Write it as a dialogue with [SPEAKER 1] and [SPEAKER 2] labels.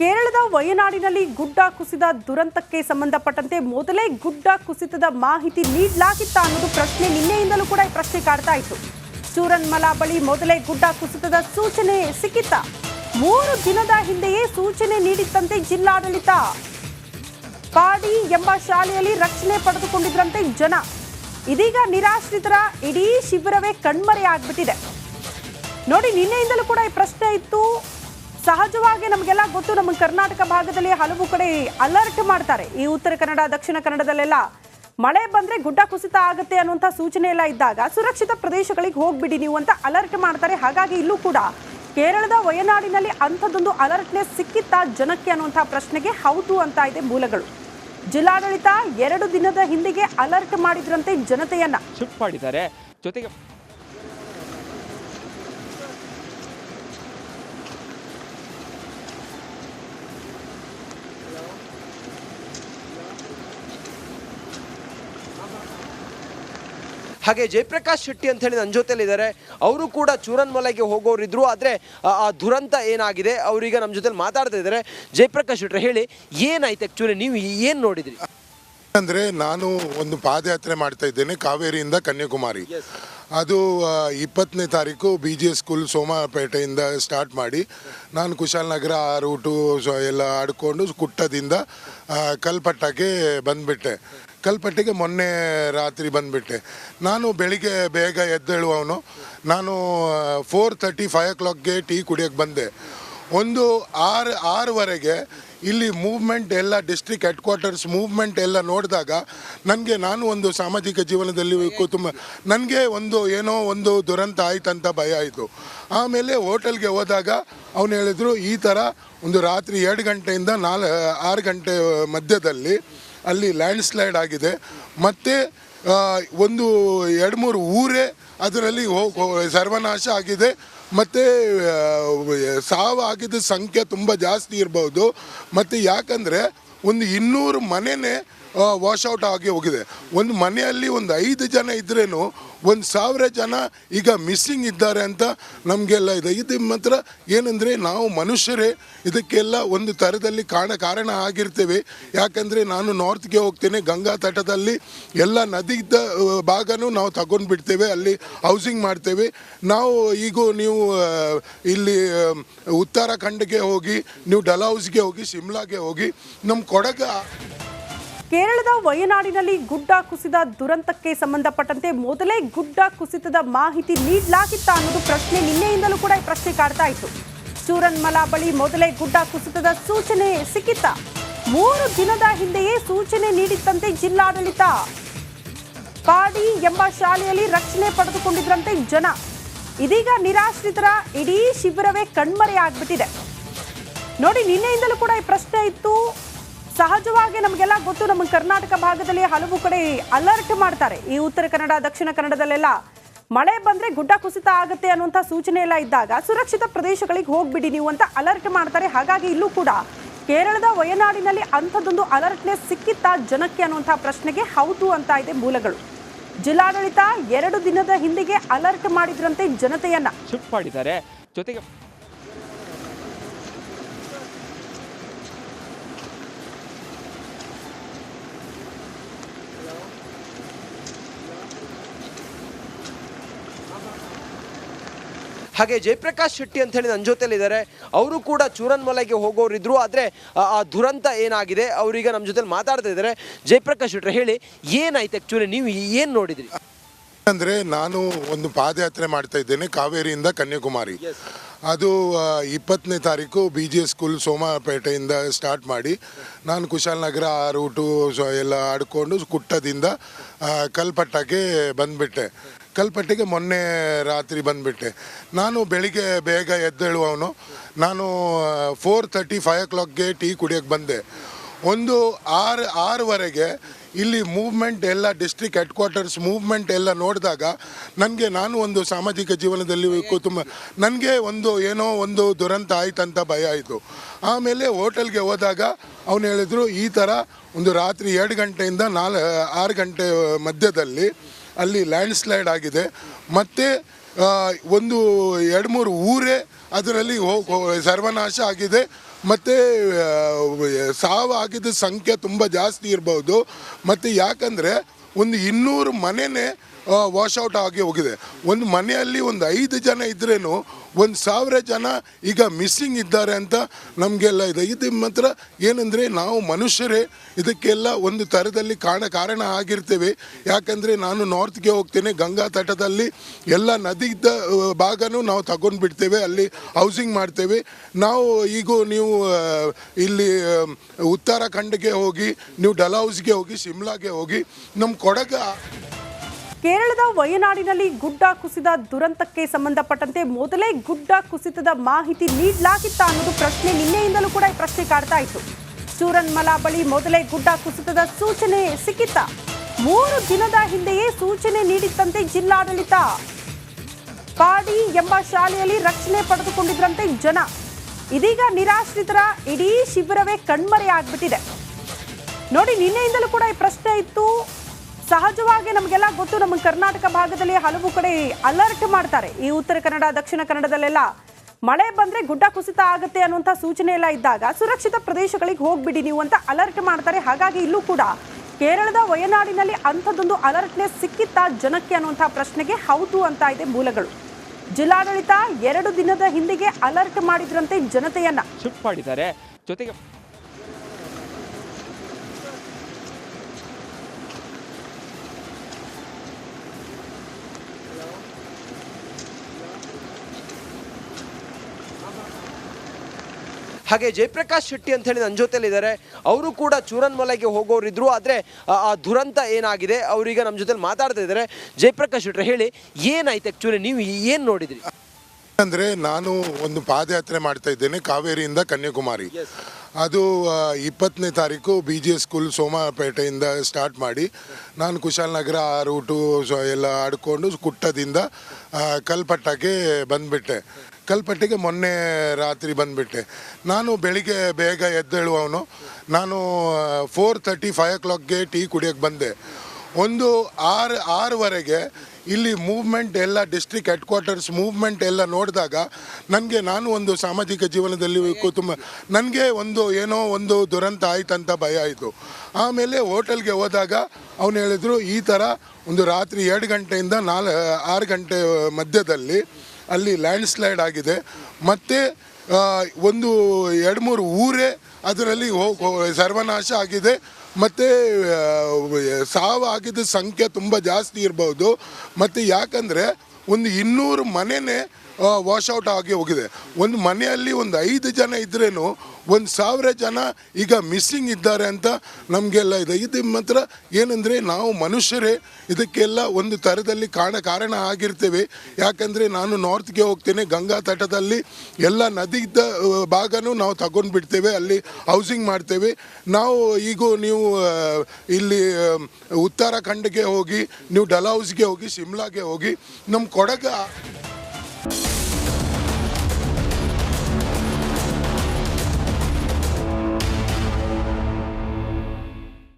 [SPEAKER 1] ಕೇರಳದ ವಯನಾಡಿನಲ್ಲಿ ಗುಡ್ಡ ಕುಸಿದ ದುರಂತಕ್ಕೆ ಸಂಬಂಧಪಟ್ಟಂತೆ ಮೊದಲೇ ಗುಡ್ಡ ಕುಸಿತದ ಮಾಹಿತಿ ನೀಡಲಾಗಿತ್ತ ಅನ್ನೋದು ಪ್ರಶ್ನೆ ನಿನ್ನೆಯಿಂದಲೂ ಕೂಡ ಈ ಪ್ರಶ್ನೆ ಕಾಡ್ತಾ ಇತ್ತು. ಚೂರನ್ಮಲ ಬಳಿ ಮೊದಲೇ ಗುಡ್ಡ ಕುಸಿತದ ಸೂಚನೆ ಸಿಕ್ಕಿತ್ತ. ಮೂರು ದಿನದ ಹಿಂದೆಯೇ ಸೂಚನೆ ನೀಡಿತ್ತಂತೆ ಜಿಲ್ಲಾಡಳಿತ. ಪಾಡಿ ಎಂಬ ಶಾಲೆಯಲ್ಲಿ ರಕ್ಷಣೆ ಪಡೆದುಕೊಂಡಿದ್ರಂತೆ ಜನ. ಇದೀಗ ನಿರಾಶ್ರಿತರ ಇಡೀ ಶಿಬಿರವೇ ಕಣ್ಮರೆಯಾಗ್ಬಿಟ್ಟಿದೆ. ನೋಡಿ ನಿನ್ನೆಯಿಂದಲೂ ಕೂಡ ಈ ಪ್ರಶ್ನೆ ಇತ್ತು. ಸಹಜವಾಗಿ ನಮಗೆಲ್ಲ ಗೊತ್ತು, ನಮ್ಮ ಕರ್ನಾಟಕ ಭಾಗದಲ್ಲಿ ಹಲವು ಕಡೆ ಅಲರ್ಟ್ ಮಾಡ್ತಾರೆ. ಈ ಉತ್ತರ ಕನ್ನಡ, ದಕ್ಷಿಣ ಕನ್ನಡದಲ್ಲೆಲ್ಲ ಮಳೆ ಬಂದ್ರೆ ಗುಡ್ಡ ಕುಸಿತ ಆಗುತ್ತೆ ಅನ್ನುವಂಥ ಸೂಚನೆ ಎಲ್ಲ ಇದ್ದಾಗ ಸುರಕ್ಷಿತ ಪ್ರದೇಶಗಳಿಗೆ ಹೋಗ್ಬಿಡಿ ನೀವು ಅಂತ ಅಲರ್ಟ್ ಮಾಡ್ತಾರೆ. ಹಾಗಾಗಿ ಇಲ್ಲೂ ಕೂಡ ಕೇರಳದ ವಯನಾಡಿನಲ್ಲಿ ಅಂಥದ್ದೊಂದು ಅಲರ್ಟ್ನೆಸ್ ಸಿಕ್ಕಿತ್ತಾ ಜನಕ್ಕೆ ಅನ್ನುವಂಥ ಪ್ರಶ್ನೆಗೆ ಹೌದು ಅಂತ ಇದೆ ಮೂಲಗಳು. ಜಿಲ್ಲಾಡಳಿತ ಎರಡು ದಿನದ ಹಿಂದಿಗೆ ಅಲರ್ಟ್ ಮಾಡಿದ್ರಂತೆ ಜನತೆಯನ್ನ.
[SPEAKER 2] ಶಿಫ್ಟ್ ಮಾಡಿದ್ದಾರೆ. ಜೊತೆಗೆ
[SPEAKER 3] ಹಾಗೆ ಜಯಪ್ರಕಾಶ್ ಶೆಟ್ಟಿ ಅಂತ ಹೇಳಿ ನನ್ನ ಜೊತೆಲಿದ್ದಾರೆ. ಅವರು ಕೂಡ ಚೂರನ್ಮಲೆಗೆ ಹೋಗೋರಿದ್ರು. ಆದರೆ ಆ ದುರಂತ ಏನಾಗಿದೆ? ಅವರೀಗ ನಮ್ಮ ಜೊತೆಲಿ ಮಾತಾಡ್ತಾ ಇದ್ದಾರೆ. ಜಯಪ್ರಕಾಶ್ ಶೆಟ್ಟಿ ಹೇಳಿ ಏನಾಯ್ತು ಆ್ಯಕ್ಚುಲಿ ನೀವು ಏನು ನೋಡಿದ್ರಿ?
[SPEAKER 4] ಅಂದ್ರೆ ನಾನು ಒಂದು ಪಾದಯಾತ್ರೆ ಮಾಡ್ತಾ ಇದ್ದೇನೆ ಕಾವೇರಿಯಿಂದ ಕನ್ಯಾಕುಮಾರಿ. ಅದು ಇಪ್ಪತ್ತನೇ ತಾರೀಕು ಬಿ ಜಿ ಎಸ್ ಸ್ಕೂಲ್ ಸೋಮಪೇಟೆಯಿಂದ ಸ್ಟಾರ್ಟ್ ಮಾಡಿ ನಾನು ಕುಶಾಲನಗರ ಆ ರೂಟು ಎಲ್ಲ ಆಡ್ಕೊಂಡು ಕುಟ್ಟದಿಂದ ಕಲ್ಪಟ್ಟಕ್ಕೆ ಬಂದ್ಬಿಟ್ಟೆ. ಕಲ್ಪಟ್ಟೆಗೆ ಮೊನ್ನೆ ರಾತ್ರಿ ಬಂದುಬಿಟ್ಟೆ. ನಾನು ಬೆಳಿಗ್ಗೆ ಬೇಗ ಎದ್ದೇಳುವವನು ನಾನು ಫೋರ್ ತರ್ಟಿ ಫೈವ್ ಓ ಕ್ಲಾಕ್ಗೆ ಟೀ ಕುಡಿಯೋಕ್ಕೆ ಬಂದೆ. ಒಂದು ಆರು, ಆರುವರೆಗೆ ಇಲ್ಲಿ ಮೂವ್ಮೆಂಟ್ ಎಲ್ಲ ಡಿಸ್ಟ್ರಿಕ್ಟ್ ಹೆಡ್ ಕ್ವಾರ್ಟರ್ಸ್ ಮೂವ್ಮೆಂಟ್ ಎಲ್ಲ ನೋಡಿದಾಗ ನನಗೆ ನಾನು ಒಂದು ಸಾಮಾಜಿಕ ಜೀವನದಲ್ಲಿ ತುಂಬ ನನಗೆ ಒಂದು ಏನೋ ಒಂದು ದುರಂತ ಆಯ್ತಂತ ಭಯ ಆಯಿತು. ಆಮೇಲೆ ಹೋಟೆಲ್ಗೆ ಹೋದಾಗ ಅವನು ಹೇಳಿದ್ರು, ಈ ಥರ ಒಂದು ರಾತ್ರಿ ಎರಡು ಗಂಟೆಯಿಂದ ನಾಲ್, ಆರು ಗಂಟೆ ಮಧ್ಯದಲ್ಲಿ ಅಲ್ಲಿ ಲ್ಯಾಂಡ್ ಸ್ಲೈಡ್ ಆಗಿದೆ. ಮತ್ತು ಒಂದು ಎರಡು ಮೂರು ಊರೇ ಅದರಲ್ಲಿ ಸರ್ವನಾಶ ಆಗಿದೆ. ಮತ್ತು ಸಾವು ಸಂಖ್ಯೆ ತುಂಬ ಜಾಸ್ತಿ ಇರ್ಬೋದು. ಮತ್ತು ಯಾಕಂದರೆ, ಒಂದು ಇನ್ನೂರು ಮನೆಯೇ ವಾಶೌಟ್ ಆಗಿ ಹೋಗಿದೆ. ಒಂದು ಮನೆಯಲ್ಲಿ ಒಂದು ಐದು ಜನ ಇದ್ರೇನು ಒಂದು ಸಾವಿರ ಜನ ಈಗ ಮಿಸ್ಸಿಂಗ್ ಇದ್ದಾರೆ ಅಂತ ನಮಗೆಲ್ಲ ಇದೆ. ಇದು ಮಾತ್ರ ಏನಂದರೆ ನಾವು ಮನುಷ್ಯರೇ ಇದಕ್ಕೆಲ್ಲ ಒಂದು ಥರದಲ್ಲಿ ಕಾರಣ ಕಾರಣ ಆಗಿರ್ತೇವೆ. ಯಾಕಂದರೆ ನಾನು ನಾರ್ತ್ಗೆ ಹೋಗ್ತೇನೆ, ಗಂಗಾ ತಟದಲ್ಲಿ ಎಲ್ಲ ನದಿ ಇದ್ದ ಭಾಗನೂ ನಾವು ತಗೊಂಡು ಬಿಡ್ತೇವೆ ಅಲ್ಲಿ ಹೌಸಿಂಗ್ ಮಾಡ್ತೇವೆ. ನಾವು ಈಗ ನೀವು ಇಲ್ಲಿ ಉತ್ತರಾಖಂಡ್ಗೆ ಹೋಗಿ, ನೀವು ಡಲಹೌಸ್ಗೆ ಹೋಗಿ ಶಿಮ್ಲಾಗೆ ಹೋಗಿ ನಮ್ಮ ಕೊಡಗ
[SPEAKER 1] ಕೇರಳದ ವಯನಾಡಿನಲ್ಲಿ ಗುಡ್ಡ ಕುಸಿದ ದುರಂತಕ್ಕೆ ಸಂಬಂಧಪಟ್ಟಂತೆ ಮೊದಲೇ ಗುಡ್ಡ ಕುಸಿತದ ಮಾಹಿತಿ ನೀಡಲಾಗಿತ್ತ ಅನ್ನೋದು ಪ್ರಶ್ನೆ ನಿನ್ನೆಯಿಂದಲೂ ಕೂಡ ಈ ಪ್ರಶ್ನೆ ಕಾಡ್ತಾ ಇತ್ತು. ಚೂರನ್ಮಲ ಬಳಿ ಮೊದಲೇ ಗುಡ್ಡ ಕುಸಿತದ ಸೂಚನೆ ಸಿಕ್ಕಿತ್ತ. ಮೂರು ದಿನದ ಹಿಂದೆಯೇ ಸೂಚನೆ ನೀಡಿತ್ತಂತೆ ಜಿಲ್ಲಾಡಳಿತ. ಪಾಡಿ ಎಂಬ ಶಾಲೆಯಲ್ಲಿ ರಕ್ಷಣೆ ಪಡೆದುಕೊಂಡಿದ್ರಂತೆ ಜನ. ಇದೀಗ ನಿರಾಶ್ರಿತರ ಇಡೀ ಶಿಬಿರವೇ ಕಣ್ಮರೆಯಾಗ್ಬಿಟ್ಟಿದೆ. ನೋಡಿ ನಿನ್ನೆಯಿಂದಲೂ ಕೂಡ ಈ ಪ್ರಶ್ನೆ ಇತ್ತು. ಸಹಜವಾಗಿ ನಮಗೆಲ್ಲ ಗೊತ್ತು, ನಮ್ಮ ಕರ್ನಾಟಕ ಭಾಗದಲ್ಲಿ ಹಲವು ಕಡೆ ಅಲರ್ಟ್ ಮಾಡ್ತಾರೆ. ಈ ಉತ್ತರ ಕನ್ನಡ, ದಕ್ಷಿಣ ಕನ್ನಡದಲ್ಲೆಲ್ಲ ಮಳೆ ಬಂದ್ರೆ ಗುಡ್ಡ ಕುಸಿತ ಆಗುತ್ತೆ ಅನ್ನುವಂಥ ಸೂಚನೆ ಎಲ್ಲ ಇದ್ದಾಗ ಸುರಕ್ಷಿತ ಪ್ರದೇಶಗಳಿಗೆ ಹೋಗ್ಬಿಡಿ ನೀವು ಅಂತ ಅಲರ್ಟ್ ಮಾಡ್ತಾರೆ. ಹಾಗಾಗಿ ಇಲ್ಲೂ ಕೂಡ ಕೇರಳದ ವಯನಾಡಿನಲ್ಲಿ ಅಂಥದ್ದೊಂದು ಅಲರ್ಟ್ನೆಸ್ ಸಿಕ್ಕಿತ್ತಾ ಜನಕ್ಕೆ ಅನ್ನುವಂಥ ಪ್ರಶ್ನೆಗೆ ಹೌದು ಅಂತ ಇದೆ ಮೂಲಗಳು. ಜಿಲ್ಲಾಡಳಿತ ಎರಡು ದಿನದ ಹಿಂದಿಗೆ ಅಲರ್ಟ್ ಮಾಡಿದ್ರಂತೆ ಜನತೆಯನ್ನ.
[SPEAKER 2] ಶಿಫ್ಟ್ ಮಾಡಿದ್ದಾರೆ. ಜೊತೆಗೆ
[SPEAKER 3] ಹಾಗೆ ಜಯಪ್ರಕಾಶ್ ಶೆಟ್ಟಿ ಅಂತ ಹೇಳಿ ನನ್ನ ಜೊತೆಲಿದ್ದಾರೆ. ಅವರು ಕೂಡ ಚೂರನ್ಮಲೆಗೆ ಹೋಗೋರಿದ್ರು. ಆದರೆ ಆ ದುರಂತ ಏನಾಗಿದೆ? ಅವರೀಗ ನಮ್ಮ ಜೊತೆಲಿ ಮಾತಾಡ್ತಾ ಇದ್ದಾರೆ. ಜಯಪ್ರಕಾಶ್ ಶೆಟ್ಟಿ ಹೇಳಿ ಏನಾಯ್ತು ಆ್ಯಕ್ಚುಲಿ ನೀವು ಏನು ನೋಡಿದ್ರಿ?
[SPEAKER 4] ಅಂದರೆ ನಾನು ಒಂದು ಪಾದಯಾತ್ರೆ ಮಾಡ್ತಾ ಇದ್ದೇನೆ ಕಾವೇರಿಯಿಂದ ಕನ್ಯಾಕುಮಾರಿ. ಅದು ಇಪ್ಪತ್ತನೇ ತಾರೀಕು ಬಿ ಜಿ ಎಸ್ ಸ್ಕೂಲ್ ಸೋಮಪೇಟೆಯಿಂದ ಸ್ಟಾರ್ಟ್ ಮಾಡಿ ನಾನು ಕುಶಾಲನಗರ ಆ ರೂಟು ಎಲ್ಲ ಆಡ್ಕೊಂಡು ಕುಟ್ಟದಿಂದ ಕಲ್ಪಟ್ಟಕ್ಕೆ ಬಂದ್ಬಿಟ್ಟೆ. ಕಲ್ಪಟ್ಟೆಗೆ ಮೊನ್ನೆ ರಾತ್ರಿ ಬಂದುಬಿಟ್ಟೆ. ನಾನು ಬೆಳಿಗ್ಗೆ ಬೇಗ ಎದ್ದೇಳುವವನು ನಾನು ಫೋರ್ ತರ್ಟಿ ಫೈವ್ ಓ ಕ್ಲಾಕ್ಗೆ ಟೀ ಕುಡಿಯೋಕ್ಕೆ ಬಂದೆ. ಒಂದು ಆರು, ಆರುವರೆಗೆ ಇಲ್ಲಿ ಮೂವ್ಮೆಂಟ್ ಎಲ್ಲ ಡಿಸ್ಟ್ರಿಕ್ಟ್ ಹೆಡ್ ಕ್ವಾರ್ಟರ್ಸ್ ಮೂವ್ಮೆಂಟ್ ಎಲ್ಲ ನೋಡಿದಾಗ ನನಗೆ ನಾನು ಒಂದು ಸಾಮಾಜಿಕ ಜೀವನದಲ್ಲಿ ತುಂಬ ನನಗೆ ಒಂದು ಏನೋ ಒಂದು ದುರಂತ ಆಯ್ತಂತ ಭಯ ಆಯಿತು. ಆಮೇಲೆ ಹೋಟೆಲ್ಗೆ ಹೋದಾಗ ಅವನು ಹೇಳಿದ್ರು, ಈ ಥರ ಒಂದು ರಾತ್ರಿ ಎರಡು ಗಂಟೆಯಿಂದ ನಾಲ್, ಆರು ಗಂಟೆ ಮಧ್ಯದಲ್ಲಿ ಅಲ್ಲಿ ಲ್ಯಾಂಡ್ ಸ್ಲೈಡ್ ಆಗಿದೆ. ಮತ್ತು ಒಂದು, ಎರಡು, ಮೂರು ಊರೇ ಅದರಲ್ಲಿ ಸರ್ವನಾಶ ಆಗಿದೆ. ಮತ್ತು ಸಾವು ಆಗಿದ್ದ ಸಂಖ್ಯೆ ತುಂಬ ಜಾಸ್ತಿ ಇರ್ಬೋದು. ಮತ್ತು ಯಾಕಂದರೆ, ಒಂದು ಇನ್ನೂರು ಮನೆನೇ ವಾಶೌಟ್ ಆಗಿ ಹೋಗಿದೆ. ಒಂದು ಮನೆಯಲ್ಲಿ ಒಂದು ಐದು ಜನ ಇದ್ರೇನು ಒಂದು ಸಾವಿರ ಜನ ಈಗ ಮಿಸ್ಸಿಂಗ್ ಇದ್ದಾರೆ ಅಂತ ನಮಗೆಲ್ಲ ಇದೆ. ಇದು ಮಾತ್ರ ಏನಂದರೆ ನಾವು ಮನುಷ್ಯರೇ ಇದಕ್ಕೆಲ್ಲ ಒಂದು ಥರದಲ್ಲಿ ಕಾಣ ಕಾರಣ ಆಗಿರ್ತೇವೆ. ಯಾಕಂದರೆ ನಾನು ನಾರ್ತ್ಗೆ ಹೋಗ್ತೇನೆ, ಗಂಗಾ ತಟದಲ್ಲಿ ಎಲ್ಲ ನದಿ ಇದ್ದ ಭಾಗನೂ ನಾವು ತಗೊಂಡು ಬಿಡ್ತೇವೆ, ಅಲ್ಲಿ ಹೌಸಿಂಗ್ ಮಾಡ್ತೇವೆ. ನಾವು ಈಗ ನೀವು ಇಲ್ಲಿ ಉತ್ತರಾಖಂಡ್ಗೆ ಹೋಗಿ, ನೀವು ಡಲಹೌಸ್ಗೆ ಹೋಗಿ ಶಿಮ್ಲಾಗೆ ಹೋಗಿ ನಮ್ಮ ಕೊಡಗ
[SPEAKER 1] ಕೇರಳದ ವಯನಾಡಿನಲ್ಲಿ ಗುಡ್ಡ ಕುಸಿದ ದುರಂತಕ್ಕೆ ಸಂಬಂಧಪಟ್ಟಂತೆ ಮೊದಲೇ ಗುಡ್ಡ ಕುಸಿತದ ಮಾಹಿತಿ ನೀಡಲಾಗಿತ್ತ ಅನ್ನೋದು ಪ್ರಶ್ನೆ ನಿನ್ನೆಯಿಂದಲೂ ಕೂಡ ಈ ಪ್ರಶ್ನೆ ಕಾಡ್ತಾ ಇತ್ತು. ಚೂರನ್ಮಲ ಬಳಿ ಮೊದಲೇ ಗುಡ್ಡ ಕುಸಿತದ ಸೂಚನೆ ಸಿಕ್ಕಿತ್ತ? ಮೂರು ದಿನದ ಹಿಂದೆಯೇ ಸೂಚನೆ ನೀಡಿತ್ತಂತೆ ಜಿಲ್ಲಾಡಳಿತ. ಪಾಡಿ ಎಂಬ ಶಾಲೆಯಲ್ಲಿ ರಕ್ಷಣೆ ಪಡೆದುಕೊಂಡಿದ್ರಂತೆ ಜನ. ಇದೀಗ ನಿರಾಶ್ರಿತರ ಇಡೀ ಶಿಬಿರವೇ ಕಣ್ಮರೆಯಾಗ್ಬಿಟ್ಟಿದೆ. ನೋಡಿ, ನಿನ್ನೆಯಿಂದಲೂ ಕೂಡ ಈ ಪ್ರಶ್ನೆ ಇತ್ತು. ಸಹಜವಾಗಿ ನಮಗೆಲ್ಲ ಗೊತ್ತು, ನಮ್ಮ ಕರ್ನಾಟಕ ಭಾಗದಲ್ಲಿ ಹಲವು ಕಡೆ ಅಲರ್ಟ್ ಮಾಡ್ತಾರೆ. ಈ ಉತ್ತರ ಕನ್ನಡ, ದಕ್ಷಿಣ ಕನ್ನಡದಲ್ಲೆಲ್ಲ ಮಳೆ ಬಂದ್ರೆ ಗುಡ್ಡ ಕುಸಿತ ಆಗುತ್ತೆ ಅನ್ನುವಂಥ ಸೂಚನೆ ಎಲ್ಲ ಇದ್ದಾಗ ಸುರಕ್ಷಿತ ಪ್ರದೇಶಗಳಿಗೆ ಹೋಗ್ಬಿಡಿ ನೀವು ಅಂತ ಅಲರ್ಟ್ ಮಾಡ್ತಾರೆ. ಹಾಗಾಗಿ ಇಲ್ಲೂ ಕೂಡ ಕೇರಳದ ವಯನಾಡಿನಲ್ಲಿ ಅಂಥದ್ದೊಂದು ಅಲರ್ಟ್ನೆಸ್ ಸಿಕ್ಕಿತ್ತ ಜನಕ್ಕೆ ಅನ್ನುವಂಥ ಪ್ರಶ್ನೆಗೆ ಹೌದು ಅಂತ ಇದೆ ಮೂಲಗಳು. ಜಿಲ್ಲಾಡಳಿತ ಎರಡು ದಿನದ ಹಿಂದೆಗೆ ಅಲರ್ಟ್ ಮಾಡಿದ್ರಂತೆ ಜನತೆಯನ್ನ.
[SPEAKER 2] ಮಾಡಿದ್ದಾರೆ. ಜೊತೆಗೆ
[SPEAKER 3] ಹಾಗೆ ಜಯಪ್ರಕಾಶ್ ಶೆಟ್ಟಿ ಅಂತ ಹೇಳಿ ನನ್ನ ಜೊತೆಲಿದ್ದಾರೆ. ಅವರು ಕೂಡ ಚೂರನ್ಮಲೆಗೆ ಹೋಗೋರಿದ್ರು. ಆದರೆ ಆ- ದುರಂತ ಏನಾಗಿದೆ? ಅವರೀಗ ನಮ್ಮ ಜೊತೆಲಿ ಮಾತಾಡ್ತಾ ಇದ್ದಾರೆ. ಜಯಪ್ರಕಾಶ್ ಶೆಟ್ಟಿ ಹೇಳಿ ಏನಾಯ್ತು ಆ್ಯಕ್ಚುಲಿ ನೀವು ಏನು ನೋಡಿದ್ರಿ?
[SPEAKER 4] ಅಂದರೆ ನಾನು ಒಂದು ಪಾದಯಾತ್ರೆ ಮಾಡ್ತಾ ಇದ್ದೇನೆ ಕಾವೇರಿಯಿಂದ ಕನ್ಯಾಕುಮಾರಿ. ಅದು ಇಪ್ಪತ್ತನೇ ತಾರೀಕು ಬಿ ಜಿ ಎಸ್ ಸ್ಕೂಲ್ ಸೋಮಪೇಟೆಯಿಂದ ಸ್ಟಾರ್ಟ್ ಮಾಡಿ ನಾನು ಕುಶಾಲನಗರ ಆ ರೂಟು ಎಲ್ಲ ಆಡಿಕೊಂಡು ಕುಟ್ಟದಿಂದ ಕಲ್ಪಟ್ಟಕ್ಕೆ ಬಂದುಬಿಟ್ಟೆ. ಕಲ್ಪಟ್ಟೆಗೆ ಮೊನ್ನೆ ರಾತ್ರಿ ಬಂದುಬಿಟ್ಟೆ. ನಾನು ಬೆಳಿಗ್ಗೆ ಬೇಗ ಎದ್ದೇಳುವವನು. ನಾನು ಫೋರ್ ತರ್ಟಿ ಫೈವ್ ಓ ಕ್ಲಾಕ್ಗೆ ಟೀ ಕುಡಿಯೋಕ್ಕೆ ಬಂದೆ. ಒಂದು ಆರು, ಆರುವರೆಗೆ ಇಲ್ಲಿ ಮೂವ್ಮೆಂಟ್ ಎಲ್ಲ ಡಿಸ್ಟ್ರಿಕ್ಟ್ ಹೆಡ್ ಕ್ವಾರ್ಟರ್ಸ್ ಮೂವ್ಮೆಂಟ್ ಎಲ್ಲ ನೋಡಿದಾಗ ನನಗೆ ನಾನು ಒಂದು ಸಾಮಾಜಿಕ ಜೀವನದಲ್ಲಿ ತುಂಬ ನನಗೆ ಒಂದು ಏನೋ ಒಂದು ದುರಂತ ಆಯ್ತಂತ ಭಯ ಆಯಿತು. ಆಮೇಲೆ ಹೋಟೆಲ್ಗೆ ಹೋದಾಗ ಅವನು ಹೇಳಿದ್ರು, ಈ ಥರ ಒಂದು ರಾತ್ರಿ ಎರಡು ಗಂಟೆಯಿಂದ ನಾಲ್, ಆರು ಗಂಟೆ ಮಧ್ಯದಲ್ಲಿ ಅಲ್ಲಿ ಲ್ಯಾಂಡ್ ಸ್ಲೈಡ್ ಆಗಿದೆ. ಮತ್ತು ಒಂದು ಎರಡು ಮೂರು ಊರೇ ಅದರಲ್ಲಿ ಸರ್ವನಾಶ ಆಗಿದೆ. ಮತ್ತು ಸಾವು ಆಗಿದ್ದ ಸಂಖ್ಯೆ ತುಂಬ ಜಾಸ್ತಿ ಇರ್ಬೋದು. ಮತ್ತು ಯಾಕಂದರೆ, ಒಂದು ಇನ್ನೂರು ಮನೆನೇ ಔಟ್ ಆಗಿ ಹೋಗಿದೆ. ಒಂದು ಮನೆಯಲ್ಲಿ ಒಂದು ಐದು ಜನ ಇದ್ರೇನು ಒಂದು ಸಾವಿರ ಜನ ಈಗ ಮಿಸ್ಸಿಂಗ್ ಇದ್ದಾರೆ ಅಂತ ನಮಗೆಲ್ಲ ಇದೆ. ಇದು ಮಾತ್ರ ಏನಂದರೆ ನಾವು ಮನುಷ್ಯರೇ ಇದಕ್ಕೆಲ್ಲ ಒಂದು ಥರದಲ್ಲಿ ಕಾಣ ಕಾರಣ ಆಗಿರ್ತೇವೆ. ಯಾಕಂದರೆ ನಾನು ನಾರ್ತ್ಗೆ ಹೋಗ್ತೇನೆ, ಗಂಗಾ ತಟದಲ್ಲಿ ಎಲ್ಲ ನದಿ ಇದ್ದ ಭಾಗನೂ ನಾವು ತಗೊಂಡು ಬಿಡ್ತೇವೆ, ಅಲ್ಲಿ ಹೌಸಿಂಗ್ ಮಾಡ್ತೇವೆ. ನಾವು ಈಗ ನೀವು ಇಲ್ಲಿ ಉತ್ತರಾಖಂಡ್ಗೆ ಹೋಗಿ, ನೀವು ಡಲೌಸ್ಗೆ ಹೋಗಿ ಶಿಮ್ಲಾಗೆ ಹೋಗಿ ನಮ್ಮ ಕೊಡಗ